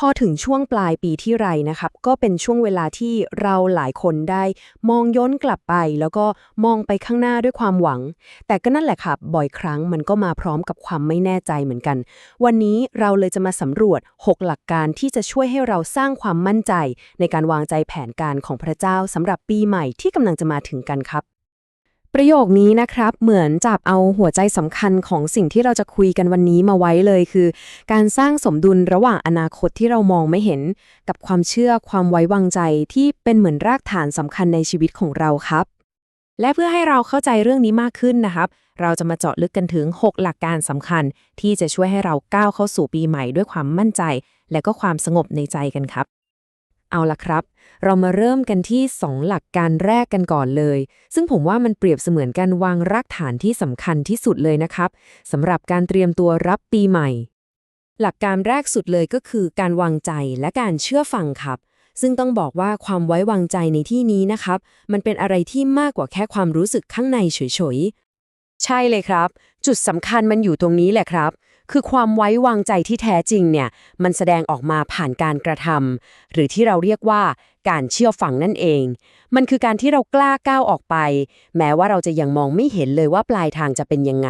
พอถึงช่วงปลายปีที่ไรนะครับ ก็เป็นช่วงเวลาที่เราหลายคนได้ มองย้อนกลับไป แล้วก็มองไปข้างหน้าด้วยความหวัง แต่ก็นั่นแหละครับบ่อยครั้งมันก็มาพร้อมกับความไม่แน่ใจเหมือนกัน วันนี้เราเลยจะมาสำรวจ 6 หลักการที่จะช่วยให้เราสร้างความมั่นใจ ในการวางใจแผนการของพระเจ้าสำหรับปีใหม่ที่กำลังจะมาถึงกันครับ ประโยคนี้นะครับ เหมือนจับเอาหัวใจสำคัญของสิ่งที่เราจะคุยกันวันนี้มาไว้เลยคือ การสร้างสมดุลระหว่างอนาคตที่เรามองไม่เห็น กับความเชื่อความไว้วางใจที่เป็นเหมือนรากฐานสำคัญในชีวิตของเราครับ และเพื่อให้เราเข้าใจเรื่องนี้มากขึ้นนะครับ เราจะมาเจาะลึกกันถึง 6 หลักการสำคัญ ที่จะช่วยให้เราก้าวเข้าสู่ปีใหม่ด้วยความมั่นใจ และก็ความสงบในใจกันครับ เอาละครับ เรามาเริ่มกันที่ 2 หลักการแรกกันก่อนเลย ซึ่งผมว่ามันเปรียบเสมือนการวางรากฐานที่สำคัญที่สุดเลยนะครับสำหรับการเตรียมตัวรับปีใหม่ หลักการแรกสุดเลยก็คือการวางใจและการเชื่อฟังครับ ซึ่งต้องบอกว่าความไว้วางใจในที่นี้นะครับ มันเป็นอะไรที่มากกว่าแค่ความรู้สึกข้างในเฉยๆ ใช่เลยครับ จุดสำคัญมันอยู่ตรงนี้แหละครับ คือความไว้วางใจที่แท้จริงเนี่ยมันแสดงออกมาผ่านการกระทำหรือที่เราเรียกว่าการเชื่อฟังนั่นเอง มันคือการที่เรากล้าก้าวออกไป แม้ว่าเราจะยังมองไม่เห็นเลยว่าปลายทางจะเป็นยังไง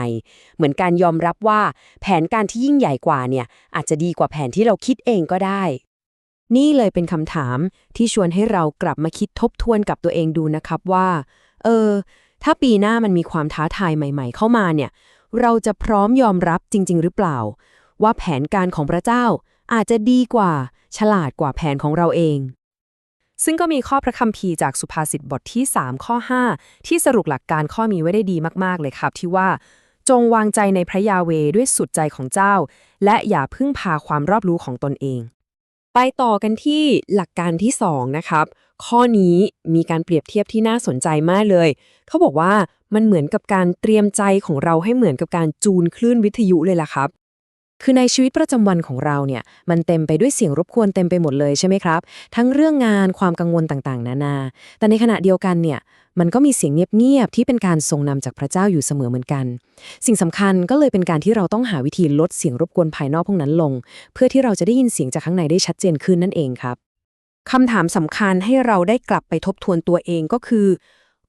เหมือนการยอมรับว่า แผนการที่ยิ่งใหญ่กว่าเนี่ยอาจจะดีกว่าแผนที่เราคิดเองก็ได้ นี่เลยเป็นคำถามที่ชวนให้เรากลับมาคิดทบทวนกับตัวเองดูนะครับว่า เออ ถ้าปีหน้ามันมีความท้าทายใหม่ ๆ เข้ามาเนี่ย เราจะพร้อมยอมรับจริง ๆ หรือเปล่า ว่าแผนการของพระเจ้าอาจจะดีกว่า ฉลาดกว่าแผนของเราเอง ซึ่งก็มีข้อพระคัมภีร์จากสุภาษิตบทที่ 3 ข้อ 5 ที่สรุปหลักการข้อมีไว้ได้ดีมากๆเลยครับ ที่ว่า จงวางใจในพระยาเวด้วยสุดใจของเจ้า และอย่าพึ่งพาความรอบรู้ของตนเอง ไปต่อกันที่หลักการที่ 2 นะครับ ข้อนี้มีการเปรียบเทียบที่น่าสนใจมากเลย เขาบอกว่ามันเหมือนกับการเตรียมใจของเราให้เหมือนกับการจูนคลื่นวิทยุเลยล่ะครับ คือในชีวิตประจำวันของเราเนี่ยมันเต็มไปด้วยเสียงรบกวนเต็มไปหมดเลยใช่ไหมครับ ทั้งเรื่องงานความกังวลต่างๆ นานา แต่ในขณะเดียวกันเนี่ยมันก็มีเสียงเงียบๆที่เป็นการทรงนำจากพระเจ้าอยู่เสมอเหมือนกัน สิ่งสำคัญก็เลยเป็นการที่เราต้องหาวิธีลดเสียงรบกวนภายนอกพวกนั้นลง เพื่อที่เราจะได้ยินเสียงจากข้างในได้ชัดเจนขึ้นนั่นเองครับคำถามสำคัญให้เราได้กลับไปทบทวนตัวเองก็คือ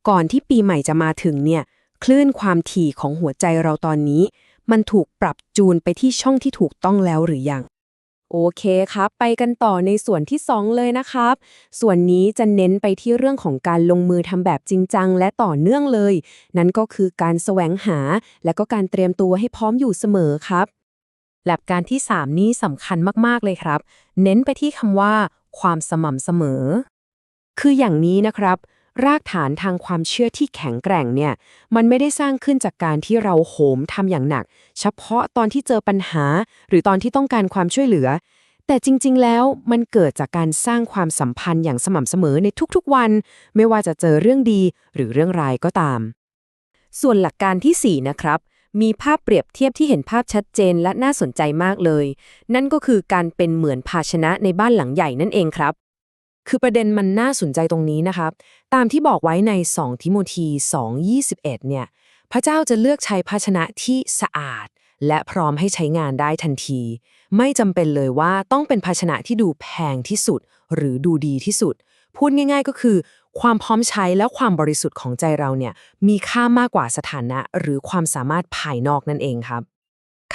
ก่อนที่ปีใหม่จะมาถึงเนี่ยคลื่นความถี่ของหัวใจเราตอนนี้ มันถูกปรับจูนไปที่ช่องที่ถูกต้องแล้วหรือยัง โอเคครับ ไปกันต่อในส่วนที่ 2 เลยนะครับ ส่วนนี้จะเน้นไปที่เรื่องของการลงมือทำแบบจริงจังและต่อเนื่องเลย นั่นก็คือการแสวงหา และก็การเตรียมตัวให้พร้อมอยู่เสมอครับหลักการที่ 3 นี้สำคัญมาก ๆ เลยครับ เน้นไปที่คำว่า ความสม่ำเสมอ คืออย่างนี้นะครับ รากฐานทางความเชื่อที่แข็งแกร่งเนี่ย มันไม่ได้สร้างขึ้นจากการที่เราโหมทำอย่างหนัก เฉพาะตอนที่เจอปัญหา หรือตอนที่ต้องการความช่วยเหลือ แต่จริง ๆ แล้วมันเกิดจากการสร้างความสัมพันธ์อย่างสม่ำเสมอในทุกๆวัน ไม่ว่าจะเจอเรื่องดีหรือเรื่องร้ายก็ตาม ส่วนหลักการที่ 4 นะครับมีภาพเปรียบเทียบที่เห็นภาพชัดเจนและน่าสนใจมากเลย นั่นก็คือการเป็นเหมือนภาชนะในบ้านหลังใหญ่นั่นเองครับ คือประเด็นมันน่าสนใจตรงนี้นะครับ ตามที่บอกไว้ใน 2 ทิโมธี2:21 เนี่ย พระเจ้าจะเลือกใช้ภาชนะที่สะอาด และพร้อมให้ใช้งานได้ทันที ไม่จำเป็นเลยว่าต้องเป็นภาชนะที่ดูแพงที่สุด หรือดูดีที่สุด พูดง่าย ๆ ก็คือ ความพร้อมใช้และความบริสุทธิ์ของใจเราเนี่ยมีค่ามากกว่าสถานะ หรือความสามารถภายนอกนั่นเองครับ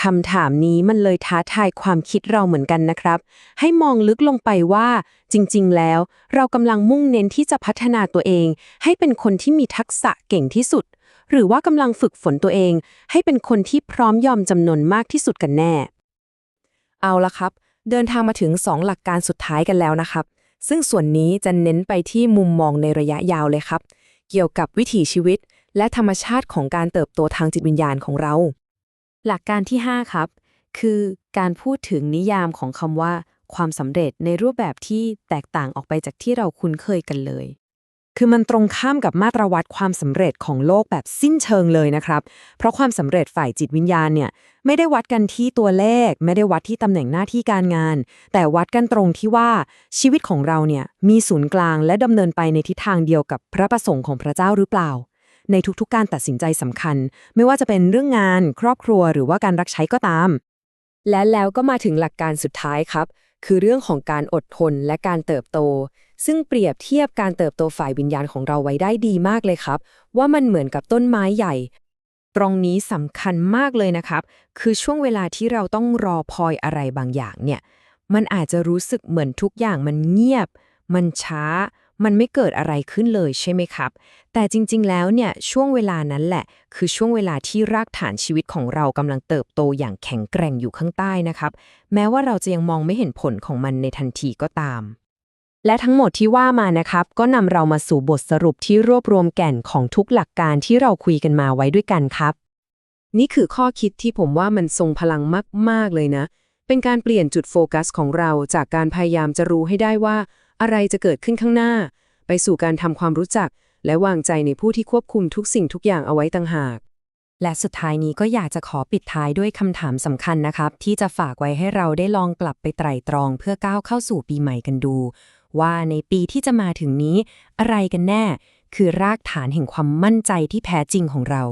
คำถามนี้มันเลยท้าทายความคิดเราเหมือนกันนะครับ ให้มองลึกลงไปว่า จริง ๆ แล้ว เรากำลังมุ่งเน้นที่จะพัฒนาตัวเอง ให้เป็นคนที่มีทักษะเก่งที่สุด หรือว่ากำลังฝึกฝนตัวเอง ให้เป็นคนที่พร้อมยอมจำนนมากที่สุดกันแน่ เอาละครับ เดินทางมาถึง 2 หลักการสุดท้ายกันแล้วนะครับ ซึ่งส่วนนี้จะเน้นไปที่มุมมองในระยะยาวเลยครับ เกี่ยวกับวิถีชีวิต และธรรมชาติของการเติบโตทางจิตวิญญาณของเรา หลักการที่ 5 ครับ คือการพูดถึงนิยามของคำว่า ความสำเร็จในรูปแบบที่แตกต่างออกไปจากที่เราคุ้นเคยกันเลย คือมันตรงข้ามกับมาตรวัดความสำเร็จของโลกแบบสิ้นเชิงเลยนะครับ เพราะความสำเร็จฝ่ายจิตวิญญาณเนี่ยไม่ได้วัดกันที่ตัวเลข ไม่ได้วัดที่ตำแหน่งหน้าที่การงาน แต่วัดกันตรงที่ว่าชีวิตของเราเนี่ยมีศูนย์กลางและดำเนินไปในทิศทางเดียวกับพระประสงค์ของพระเจ้าหรือเปล่า ในทุกๆการตัดสินใจสำคัญ ไม่ว่าจะเป็นเรื่องงาน ครอบครัวหรือว่าการรักใช้ก็ตาม และแล้วก็มาถึงหลักการสุดท้ายครับ คือเรื่องของการอดทนและการเติบโต ซึ่งเปรียบเทียบการเติบโตฝ่ายวิญญาณของเราไว้ได้ดีมากเลยครับ ว่ามันเหมือนกับต้นไม้ใหญ่ ตรงนี้สำคัญมากเลยนะครับ คือช่วงเวลาที่เราต้องรอคอยอะไรบางอย่างเนี่ยมันอาจจะรู้สึกเหมือนทุกอย่างมันเงียบ มันช้า มันไม่เกิดอะไรขึ้นเลยใช่ไหมครับ แต่จริงๆแล้วเนี่ยช่วงเวลานั้นแหละ คือช่วงเวลาที่รากฐานชีวิตของเรากำลังเติบโตอย่างแข็งแกร่งอยู่ข้างใต้นะครับ แม้ว่าเราจะยังมองไม่เห็นผลของมันในทันทีก็ตาม และทั้งหมดที่ว่ามานะครับ ก็นำเรามาสู่บทสรุปที่รวบรวมแก่นของทุกหลักการที่เราคุยกันมาไว้ด้วยกันครับ นี่คือข้อคิดที่ผมว่ามันทรงพลังมากๆเลยนะ เป็นการเปลี่ยนจุดโฟกัสของเราจากการพยายามจะรู้ให้ได้ว่า อะไรจะเกิดขึ้นข้างหน้า ไปสู่การทำความรู้จัก และวางใจในผู้ที่ควบคุมทุกสิ่งทุกอย่างเอาไว้ต่างหาก และสุดท้ายนี้ก็อยากจะขอปิดท้ายด้วยคำถามสำคัญนะครับ ที่จะฝากไว้ให้เราได้ลองกลับไปไตร่ตรอง เพื่อก้าวเข้าสู่ปีใหม่กันดู ว่าในปีที่จะมาถึงนี้ อะไรกันแน่ คือรากฐานแห่งความมั่นใจที่แท้จริงของเรา